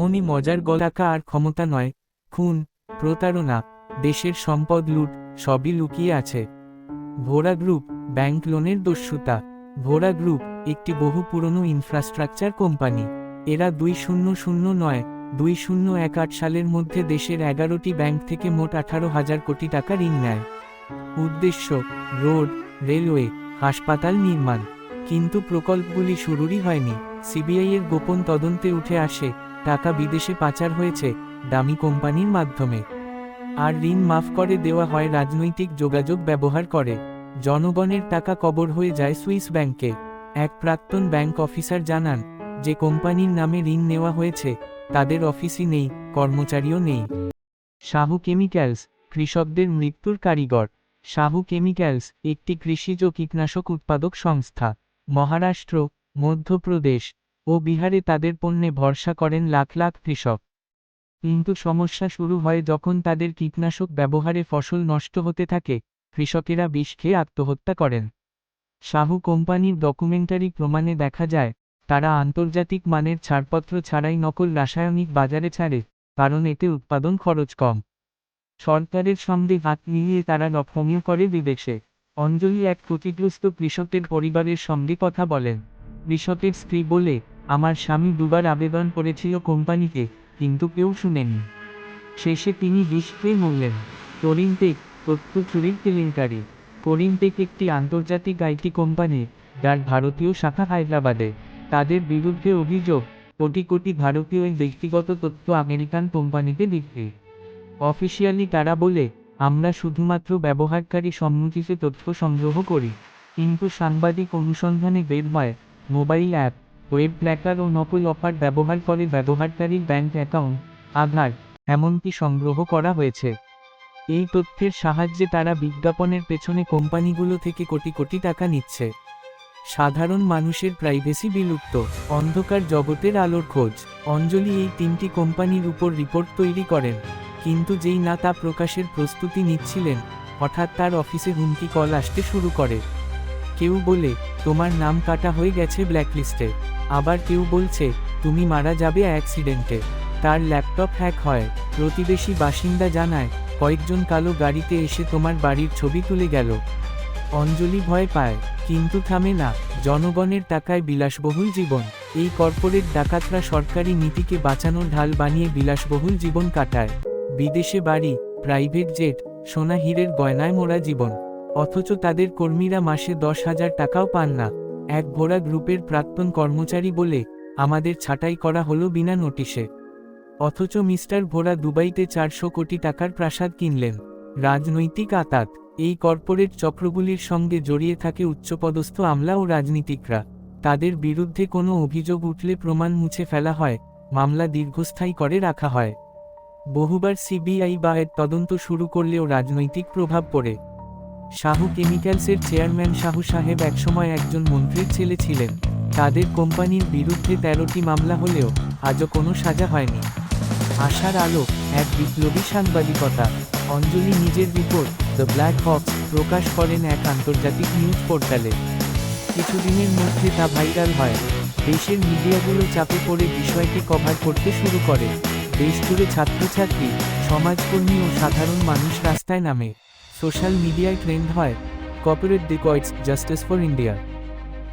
এমনই মজার গলাকা আর ক্ষমতা নয়, খুন, প্রতারণা, দেশের সম্পদ লুট, সবই লুকিয়ে আছে। ভোরা গ্রুপ, ব্যাংক লোনের দস্যুতা। ভোরা গ্রুপ, একটি বহু পুরনো ইনফ্রাস্ট্রাকচার কোম্পানি এরা দুই শূন্য শূন্য নয়, দুই শূন্য এক আট সালের মধ্যে দেশের এগারোটি ব্যাংক থেকে মোট আঠারো হাজার কোটি টাকা ঋণ নেয়। উদ্দেশ্য, রোড, রেলওয়ে, হাসপাতাল নির্মাণ। কিন্তু প্রকল্পগুলি শুরুরই হয়নি। সিবিআই এর গোপন তদন্তে উঠে আসে টাকা বিদেশে পাচার হয়েছে, দামি কোম্পানির মাধ্যমে। আর ঋণ মাফ করে দেওয়া হয় রাজনৈতিক যোগাযোগ ব্যবহার করে। জনগণের টাকা কবর হয়ে যায় সুইস ব্যাংকে। এক প্রাক্তন ব্যাংক অফিসার জানান, যে কোম্পানির নামে ঋণ নেওয়া হয়েছে, তাদের অফিসই নেই, কর্মচারীও নেই। সাহু কেমিক্যালস, কৃষকদের মৃত্যুর কারিগর। সাহু কেমিক্যালস, একটি কৃষিজ কীটনাশক উৎপাদক সংস্থা। মহারাষ্ট্র, মধ্যপ্রদেশ। ও বিহারে তাদের পণ্যে ভরসা করেন লাখ লাখ কৃষক। কিন্তু সমস্যা শুরু হয় যখন তাদের কীটনাশক ব্যবহারে ফসল নষ্ট হতে থাকে, কৃষকেরা বিষ খেয়ে আত্মহত্যা করেন। সাহু কোম্পানির ডকুমেন্টারি প্রমাণে দেখা যায়, তারা আন্তর্জাতিক মানের ছাড়পত্র ছাড়াই নকল রাসায়নিক বাজারে ছাড়ে, কারণ এতে উৎপাদন খরচ কম। সরকারের সঙ্গে হাত মিলিয়ে তারা লক্ষণীয় করে বিদেশে অঞ্জলি এক ক্ষতিগ্রস্ত কৃষকের পরিবারের সঙ্গে কথা বলেন। কৃষকের স্ত্রী বলে আমার স্বামী দুবার আবেদন করেছিল কোম্পানিকে, কিন্তু কেউ শুনেনি। শেষে তিনি বিষ খেয়ে মরলেন। করিমটেক তথ্য চুরির কেলেঙ্কারি। করিমটেক একটি আন্তর্জাতিক আইটি কোম্পানি, যার ভারতীয় শাখা হায়দ্রাবাদে। তাদের বিরুদ্ধে অভিযোগ, কোটি কোটি ভারতীয় ব্যক্তিগত তথ্য আমেরিকান কোম্পানিতে বিক্রি অফিসিয়ালি তারা বলে, আমরা শুধুমাত্র ব্যবহারকারী সম্মতিতে তথ্য সংগ্রহ করি, কিন্তু সাংবাদিক অনুসন্ধানে বের হয়, মোবাইল অ্যাপ ওয়েব প্ল্যাকার ও নকল অফার ব্যবহার করে ব্যবহারকারীর ব্যাংক অ্যাকাউন্ট আধার, এমনকি সংগ্রহ করা হয়েছে। এই তথ্যের সাহায্যে তারা বিজ্ঞাপনের পেছনে কোম্পানিগুলো থেকে কোটি কোটি টাকা নিচ্ছে। সাধারণ মানুষের প্রাইভেসি বিলুপ্ত, অন্ধকার জগতের আলোর খোঁজ। অঞ্জলি এই তিনটি কোম্পানির উপর রিপোর্ট তৈরি করেন, কিন্তু যেই না তা প্রকাশের প্রস্তুতি নিচ্ছিলেন, হঠাৎ তার অফিসে হুমকি কল আসতে শুরু করে। কেউ বলে, তোমার নাম কাটা হয়ে গেছে ব্ল্যাকলিস্টে আবার কেউ বলছে, তুমি মারা যাবে অ্যাক্সিডেন্টে তার ল্যাপটপ হ্যাক হয়। প্রতিবেশী বাসিন্দা জানায়, কয়েকজন কালো গাড়িতে এসে তোমার বাড়ির ছবি তুলে গেল। অঞ্জলি ভয় পায়, কিন্তু থামে না, জনগণের টাকায় বিলাসবহুল জীবন। এই কর্পোরেট ডাকাতরা সরকারি নীতিকে বাঁচানোর ঢাল বানিয়ে বিলাসবহুল জীবন কাটায়। বিদেশে বাড়ি প্রাইভেট জেট সোনা হীরের গয়নায় মোড়া জীবন। অথচ তাদের কর্মীরা মাসে দশ হাজার টাকাও পান না। এক ভোরা গ্রুপের প্রাক্তন কর্মচারী বলে, আমাদের ছাঁটাই করা হলো বিনা নোটিশে। অথচ মিস্টার ভোরা দুবাইতে চারশো কোটি টাকার প্রাসাদ কিনলেন। রাজনৈতিক আতাত। এই কর্পোরেট চক্রগুলির সঙ্গে জড়িয়ে থাকে উচ্চপদস্থ আমলা ও রাজনীতিকরা। তাদের বিরুদ্ধে কোনো অভিযোগ উঠলে প্রমাণ মুছে ফেলা হয়। মামলা দীর্ঘস্থায়ী করে রাখা হয়। বহুবার সিবিআই বা এর তদন্ত শুরু করলেও রাজনৈতিক প্রভাব পড়ে। শাহু কেমিক্যালসের চেয়ারম্যান শাহু সাহেব একসময় একজন মন্ত্রীর ছেলে ছিলেন। তাদের কোম্পানির বিরুদ্ধে তেরোটি মামলা হলেও আজও কোনো সাজা হয়নি। আশার আলো, এক বিপ্লবী সাংবাদিকতা। অঞ্জলি নিজের রিপোর্ট, দ্য ব্ল্যাক হক্স প্রকাশ করেন এক আন্তর্জাতিক নিউজ পোর্টালে। কিছুদিনের মধ্যে তা ভাইরাল হয়। দেশের মিডিয়াগুলো চাপে পড়ে বিষয়টি কভার করতে শুরু করে। দেশ জুড়ে ছাত্রছাত্রী, সমাজকর্মী ও সাধারণ মানুষ রাস্তায় নামে। সোশ্যাল মিডিয়ায় ট্রেন্ড হয় corporate dacoits justice for India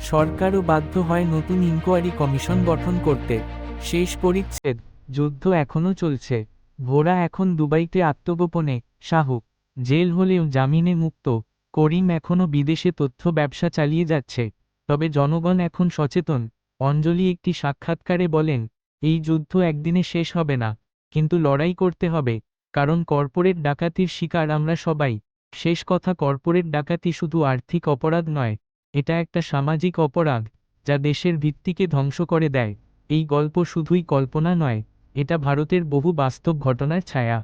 সরকারও বাধ্য হয় নতুন ইনকোয়ারি কমিশন গঠন করতে। শেষ পরিচ্ছেদ। যুদ্ধ এখনও চলছে। ভোরা এখন দুবাইতে আত্মগোপনে। শাহু। জেল হলেও জামিনে মুক্ত। করিম এখনও বিদেশে তথ্য ব্যবসা চালিয়ে যাচ্ছে। তবে জনগণ এখন সচেতন। অঞ্জলি একটি সাক্ষাৎকারে বলেন, এই যুদ্ধ একদিনে শেষ হবে না। কিন্তু লড়াই করতে হবে। কারণ কর্পোরেট ডাকাতির শিকার আমরা সবাই। শেষ কথা কর্পোরেট ডাকাতি শুধু আর্থিক অপরাধ নয়, এটা একটা সামাজিক অপরাধ, যা দেশের ভিত্তিকে ধ্বংস করে দেয়। এই গল্প শুধুই কল্পনা নয়, এটা ভারতের বহু বাস্তব ঘটনার ছায়া।